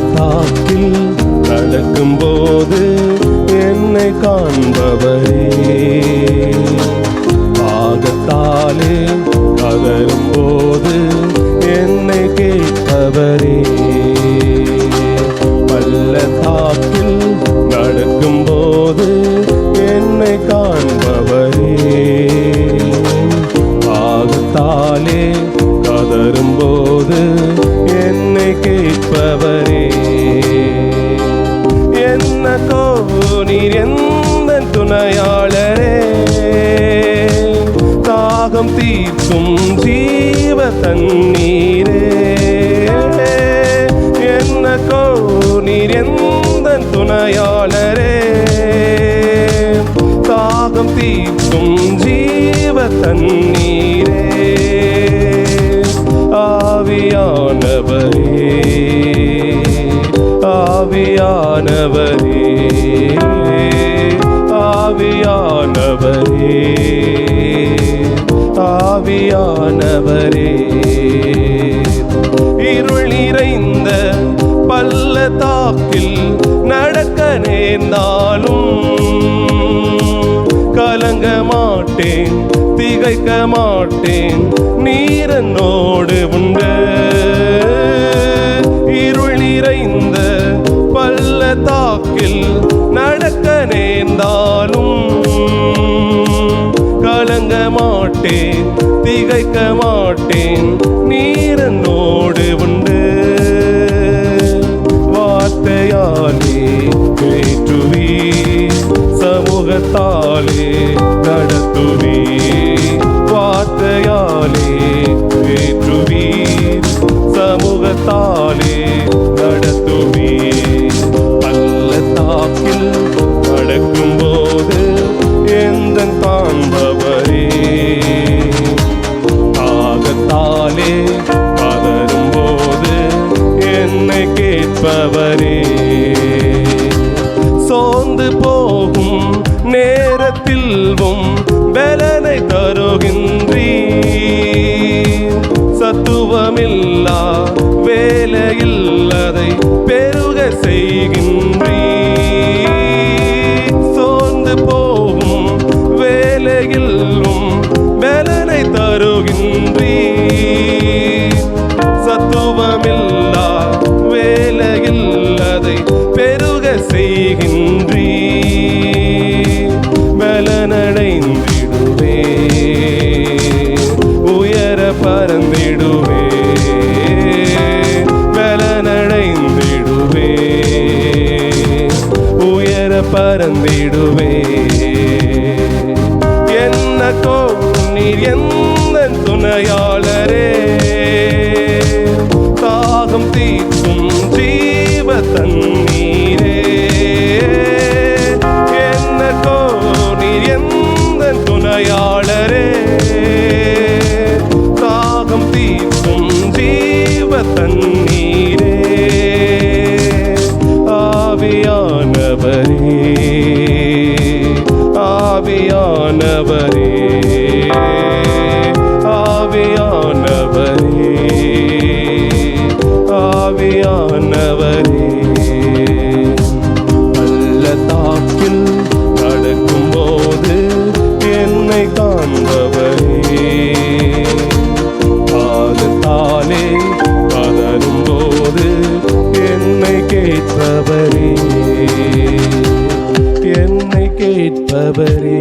பள்ளத்தாக்கில் நடக்கும்போது என்னை காண்பவரே. தீர்க்கும் ஜீவ தண்ணீரே. என்ன கோநீர் எந்த துணையாளரே. தாகம் தீர்க்கும் ஜீவ தண்ணீரே. ஆவியானவரே ஆவியானவரே. ஆவியானவரே. ஆவியானவரே இருள் நிறைந்த பள்ளத்தாக்கில் நடக்க நேர்ந்தாலும் கலங்க மாட்டேன் திகைக்க மாட்டேன் நீரனோடு உண்டு. இருள் நிறைந்த பள்ளத்தாக்கில் நடக்க நேர்ந்தாலும் கலங்க மாட்டேன் திகைக்க மாட்டேன். நீரன்னோ செல்வம் பலனை தருகின்றீ சத்துவமில்லா வேலையில்லதை பெருக செய்கின்றீ சோர்ந்து போகும் வேலையில்லும் பலனை தருகின்றீ சத்துவமில்லா வேலையில்லதை பெருக செய்கின்றீ ஆவியானவரே ஆவியானவரே. ஆவியானவரே பள்ளத்தாக்கில் நடக்கும்போது என்னை காண்பவரே. பாதத்தாலே பதரும் போது என்னை கேட்பவரே. என்னை கேட்பவரே.